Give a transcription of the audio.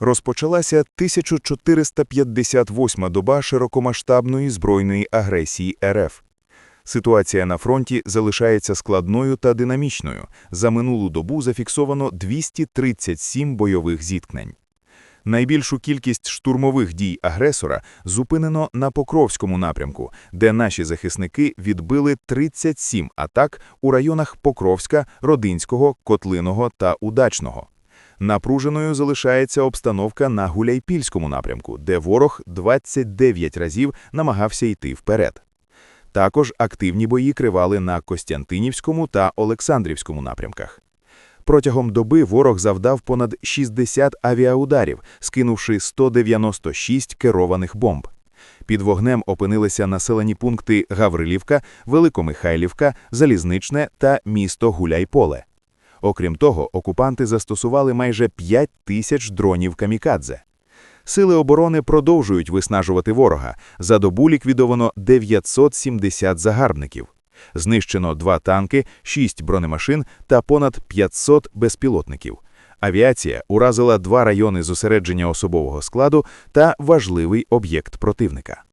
Розпочалася 1458 доба широкомасштабної збройної агресії РФ. Ситуація на фронті залишається складною та динамічною. За минулу добу зафіксовано 237 бойових зіткнень. Найбільшу кількість штурмових дій агресора зупинено на Покровському напрямку, де наші захисники відбили 37 атак у районах Покровська, Родинського, Котлиного та Удачного. Напруженою залишається обстановка на Гуляйпільському напрямку, де ворог 29 разів намагався йти вперед. Також активні бої кривали на Костянтинівському та Олександрівському напрямках. Протягом доби ворог завдав понад 60 авіаударів, скинувши 196 керованих бомб. Під вогнем опинилися населені пункти Гаврилівка, Великомихайлівка, Залізничне та місто Гуляйполе. Окрім того, окупанти застосували майже 5 тисяч дронів камікадзе. Сили оборони продовжують виснажувати ворога. За добу ліквідовано 970 загарбників. Знищено два танки, 6 бронемашин та понад 500 безпілотників. Авіація уразила два райони зосередження особового складу та важливий об'єкт противника.